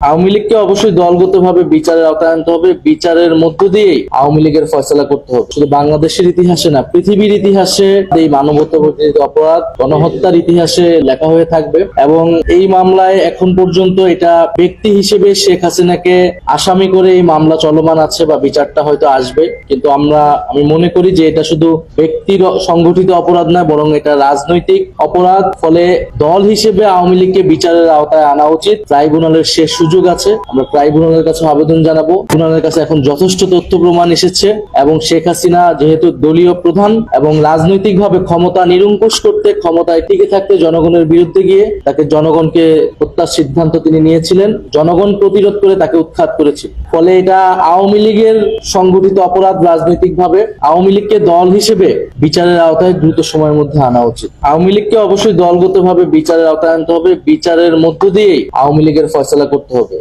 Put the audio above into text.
আওয়ামী লীগকে অবশ্যই দলগতভাবে বিচারের আওতায় আনতে হবে, বিচারের মধ্য দিয়েই আওয়ামী লীগের ফয়সলা করতে হবে। শুধু বাংলাদেশের ইতিহাসে না, পৃথিবীর ইতিহাসে এই মানবতা অপরাধ, গণহত্যার ইতিহাসে লেখা হয়ে থাকবে এবং এই মামলায় এখন পর্যন্ত এটা ব্যক্তি হিসেবে শেখ হাসিনাকে আসামি করে এই মামলা চলমান আছে বা বিচারটা হয়তো আসবে। কিন্তু আমরা, আমি মনে করি যে এটা শুধু ব্যক্তির সংগঠিত অপরাধ না, বরং এটা রাজনৈতিক অপরাধ। ফলে দল হিসেবে আওয়ামী লীগকে বিচারের আওতায় আনা উচিত। ট্রাইব্যুনালের শেষ সুযোগ আছে। আমরা ট্রাইব্যুনালের কাছে আবেদন জানাব। ট্রাইব্যুনালের কাছে এখন যথেষ্ট তথ্য প্রমাণ এসেছে এবং শেখ হাসিনা যেহেতু দলীয় প্রধান এবং রাজনৈতিকভাবে ক্ষমতা নিরঙ্কুশ করতে ক্ষমতায় টিকে থাকতে জনগণের বিরুদ্ধে গিয়ে তাকে জনগণকে হত্যার সিদ্ধান্ত তিনি নিয়েছিলেন। জনগণ প্রতিরোধ করে তাকে উৎখাত করেছিল। ফলে এটা আওয়ামী লীগের সংগঠিত অপরাধ রাজনৈতিকভাবে আওয়ামী লীগকে দল হিসেবে বিচারের আওতায় দ্রুত সময়ের মধ্যে আনা উচিত। আওয়ামী লীগকে অবশ্যই দলগতভাবে বিচারের আওতায় আনতে হবে। বিচারের মধ্য দিয়েই আওয়ামী লীগের ফয়সলা করতে হবে